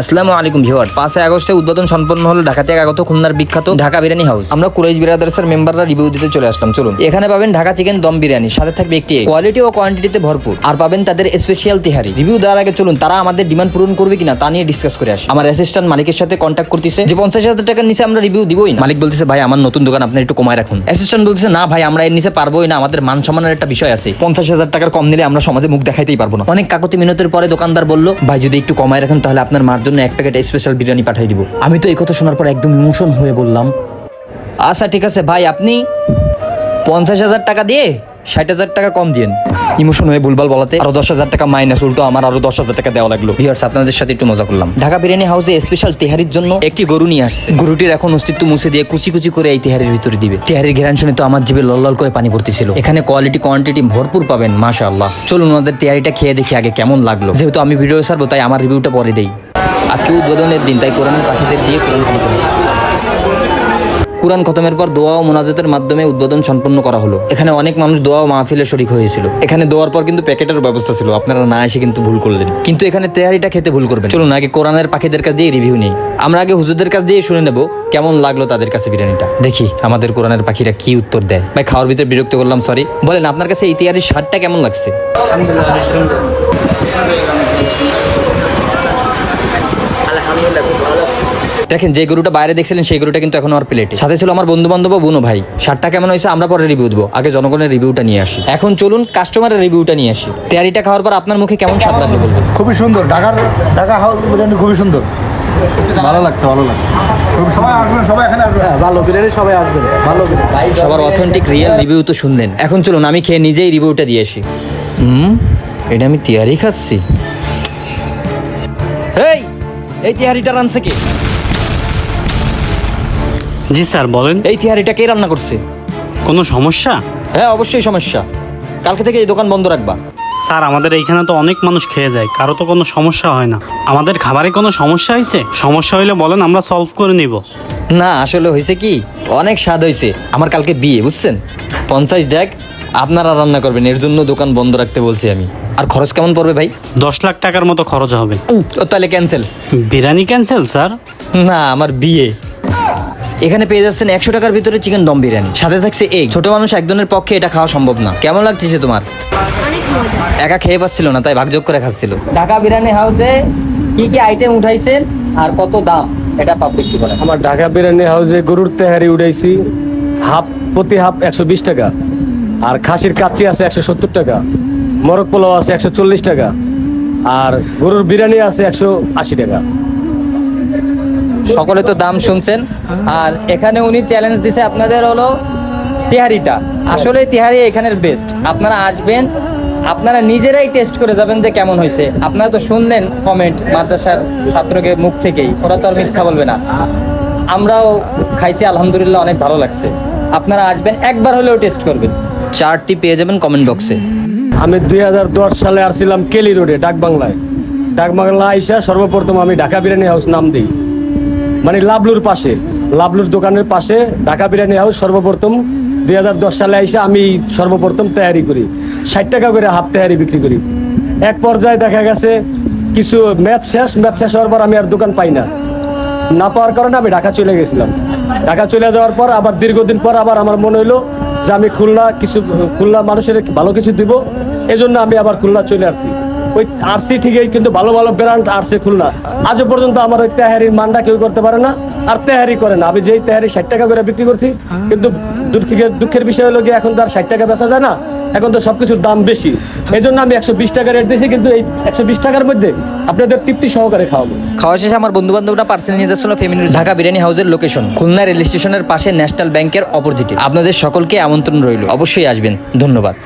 আসসালামু আলাইকুম ভিউয়ার্স। পাঁচই আগস্টে উদ্বোধন সম্পন্ন হলো ঢাকা থেকে আগত খুলনার বিখ্যাত ঢাকা বিরিয়ানি হাউস। আমরা কুরাইশ বিরাদার্সের মেম্বাররা রিভিউ দিতে চলে আসলাম। চলুন। এখানে পাবেন ঢাকা চিকেন দম বিরিয়ানি। সাথে থাকবে একটি কোয়ালিটি ও কোয়ান্টিটিতে ভরপুর। আর পাবেন তাদের স্পেশাল তিহারি। রিভিউ দেওয়ার আগে চলুন, তারা আমাদের ডিমান্ড পূরণ করবে কিনা তা নিয়ে ডিসকাস করে আসি। আমার অ্যাসিস্ট্যান্ট মালিকের সাথে কন্ট্যাক্ট করতেছে। যে পঞ্চাশ হাজার টাকার নিচে আমরা রিভিউ দিবই না। মালিক বলতেছে, ভাই, আমার নতুন দোকান, আপনি একটু কমায় রাখুন। অ্যাসিস্ট্যান্ট বলতেছে, না, ভাই, আমরা এর নিচে পারবোই না। আমাদের মান সম্মানের একটা বিষয় আছে। পঞ্চাশ হাজার টাকার কম নিলে আমরা সমাজে মুখ দেখাইতেই পারব না। অনেক কাকতি মিনতের পরে দোকানদার বলল, ভাই, যদি একটু কমায় রাখেন তাহলে আপনার মার জন্য এক প্যাকেট স্পেশাল বিরিয়ানি পাঠিয়ে দিব। আমি তো এই কথা শোনার পর একদম ইমোশন হয়ে বললাম। আচ্ছা ঠিক আছে ভাই আপনি পঞ্চাশ হাজার টাকা দিয়ে ষাট হাজার টাকা কম দিয়েন। ইমোশন হয়ে ভুলভাল বলাতে আরও দশ হাজার টাকা মাইনাস উল্টো আমার আরও দশ হাজার টাকা দেওয়া লাগল। ভিউয়ার্স আপনাদের সাথে একটু মজা করলাম। ঢাকা বিরিয়ানি হাউসে স্পেশাল তেহারির জন্য একটি গরু নিয়ে আসছে। গরুটির এখন অস্তিত্ব মুছে দিয়ে কুচি কুচি করে এই তেহারির ভিতরে দিবে। তেহারির ঘেরান শুনে তো আমার জিভে লল করে পানি পড়তেছিল। এখানে কোয়ালিটি কোয়ান্টিটি ভরপুর পাবেন মাশাআল্লাহ। চলুন ওনাদের তেহারিটা খেয়ে দেখি আগে কেমন লাগল। যেহেতু আমি ভিডিও ছাড়বো তাই আমার রিভিউটা পরে দেই। আজকে উদ্বোধনের দিন, তাই কোরআনের পাখিদের দিয়ে কোরআন খতম। কুরআন খতমের পর দোয়া ও মোনাজাতের মাধ্যমে উদ্বোধন সম্পন্ন করা হলো। এখানে অনেক মানুষ দোয়া ও মাহফিলে শরিক হয়েছিল। এখানে দোয়ার পর কিন্তু প্যাকেটের ব্যবস্থা ছিল। আপনারা না এসে কিন্তু ভুল করলেন। কিন্তু এখানে তেহারিটা খেতে ভুল করবেন। চলুন, আগে কোরআনের পাখিদের কাছ দিয়ে রিভিউ নেই। আমরা আগে হুজুরদের কাছ দিয়ে শুনে নেব কেমন লাগল তাদের কাছে বিরিয়ানিটা। দেখি, আমাদের কোরআনের পাখিরা কি উত্তর দেয়। ভাই, খাওয়ার ভিতরে বিরক্ত করলাম সরি বলেন, আপনার কাছে এই তেহারির স্বাদটা কেমন লাগছে? দেখেন যে গরুটা বাইরে দেখছিলেন সেই গরুটা কিন্তু এখন আমার প্লেটে। সাথে ছিল আমার বন্ধু বান্ধব বুনো ভাই। সারটা কেমন হয়েছে আমরা পরে রিভিউ দেবো আগে জনগণের রিভিউটা নিয়ে আসি। এখন চলুন কাস্টমারের রিভিউটা নিয়ে আসি। তেয়ারিটা খাওয়ার পর আপনার মুখে কেমন স্বাদ লাগল বলবেন খুবই সুন্দর। ঢাকার ঢাকা হাউস বিরিয়ানি খুবই সুন্দর। ভালো লাগছে ভালো লাগছে। সবাই আসবেন সবাই এখানে আসবেন। হ্যাঁ ভালো বিরিয়ানি সবাই আসবেন। ভালো সবার অথেন্টিক রিয়েল রিভিউ তো শুনলেন। এখন চলুন আমি খেয়ে নিজেই রিভিউটা দিয়ে আসি। হুম এটা আমি তেয়ারি খাচ্ছি। এই এই তেহারিটা রানছে কে? জি স্যার বলেন। এই তেহারিটা কে রান্না করছে? কোনো সমস্যা? হ্যাঁ অবশ্যই সমস্যা। কালকে থেকে এই দোকান বন্ধ রাখবা। স্যার আমাদের এইখানে তো অনেক মানুষ খেয়ে যায় কারও তো কোনো সমস্যা হয় না। আমাদের খাবারে কোনো সমস্যা হয়েছে? সমস্যা হইলে বলেন আমরা সলভ করে নিব। না আসলে হয়েছে কি? অনেক স্বাদ হয়েছে। আমার কালকে বিয়ে বুঝছেন? পঞ্চাশ ড্যাগ আপনারা রান্না করবেন এর জন্য দোকান বন্ধ রাখতে বলছি আমি। আর খরচ কেমন পড়বে ভাই? দশ লাখ টাকার মতো খরচ হবে। তাহলে ক্যান্সেল বিরিয়ানি ক্যান্সেল স্যার? না আমার বিয়ে। এখানে পেয়ে যাচ্ছেন একশো টাকার ভিতরে চিকেন দম বিরিয়ানি। সাথে থাকছে এগ ছোট মানুষ একজনের পক্ষে এটা খাওয়া সম্ভব না। কেমন লাগছে তোমার? একা খেয়ে পাচ্ছিল না তাই ভাগযোগ করে খাচ্ছিল। ঢাকা বিরিয়ানি হাউসে কি কি আইটেম উঠাইছেন আর কত দাম? এটা পাবলিক কি বলেন আমার ঢাকা বিরিয়ানি হাউসে গরুর তেহারি উঠাইছি হাফ প্রতি হাফ একশো বিশ টাকা। আর খাসির কাচ্চি আছে একশো সত্তর টাকা। মরক পোলাও আছে একশো চল্লিশ টাকা। আর গরুর বিরিয়ানি আছে একশো আশি টাকা। সকলে তো দাম শুনছেন। আর এখানে উনি চ্যালেঞ্জ দিছে আপনাদের হলো তিহারিটা। আসলে তিহারি এখানের বেস্ট আপনারা আসবেন, আপনারা নিজেরাই টেস্ট করে যাবেন যে কেমন হয়েছে। আপনারা তো শুনলেন কমেন্ট মাদ্রাসার ছাত্রকে মুখ থেকেই। ওরা তো আর মিথ্যা বলবে না। আমরাও খাইছি, আলহামদুলিল্লাহ অনেক ভালো লাগছে। আপনারা আসবেন, একবার হলেও টেস্ট করবেন। চারটি পেয়ে যাবেন কমেন্ট বক্সে আমি দুই হাজার দশ সালে আসছিলাম কেলি রোডে, ডাকবাংলায়। ডাকবাংলা আইসা সর্বপ্রথম আমি ঢাকা বিরিয়ানি হাউস নাম দিই। মানে লাবলুর পাশে, লাবলুর দোকানের পাশে ঢাকা বিরিয়ানি হাউস সর্বপ্রথম দুই হাজার দশ সালে আইসা আমি সর্বপ্রথম তৈরি করি। ষাট টাকা করে হাফ তেহারি বিক্রি করি। এক পর্যায়ে দেখা গেছে কিছু ম্যাচ শেষ ম্যাচ শেষ হওয়ার পর আমি আর দোকান পাই না। না পাওয়ার কারণে আমি ঢাকা চলে গেছিলাম। ঢাকা চলে যাওয়ার পর আবার দীর্ঘদিন পর আবার আমার মনে হইল যে আমি খুলনা কিছু, খুলনা মানুষের ভালো কিছু দিব, এজন্য আমি আবার খুলনা চলে আসছি। ওই আরসি ঠিকই, কিন্তু ভালো ভালো ব্র্যান্ড আরসি খুলনা আজও পর্যন্ত আমার ওই তেহারির মানটা কেউ করতে পারে না, আর তেহারি করে না। আমি যেই তেহারি ষাট টাকা করে বিক্রি করছি, কিন্তু দুঃখের বিষয় হলো এখন তো আর ষাট টাকা বেচা যায় না, এখন তো সবকিছুর দাম বেশি। এই জন্য আমি একশো বিশ টাকা রেট দিয়েছি, কিন্তু এই একশো বিশ টাকার মধ্যে আপনাদের তৃপ্তি সহকারে খাওয়াবো। খাওয়া শেষে আমার বন্ধু বান্ধবরা পার্সেল নিয়ে যাচ্ছিল ফেমিনি ঢাকা বিরিয়ানি হাউসের লোকেশন খুলনা রেল স্টেশনের পাশে ন্যাশনাল ব্যাংকের অপোজিটে আপনাদের সকলকে আমন্ত্রণ রইল। অবশ্যই আসবেন। ধন্যবাদ।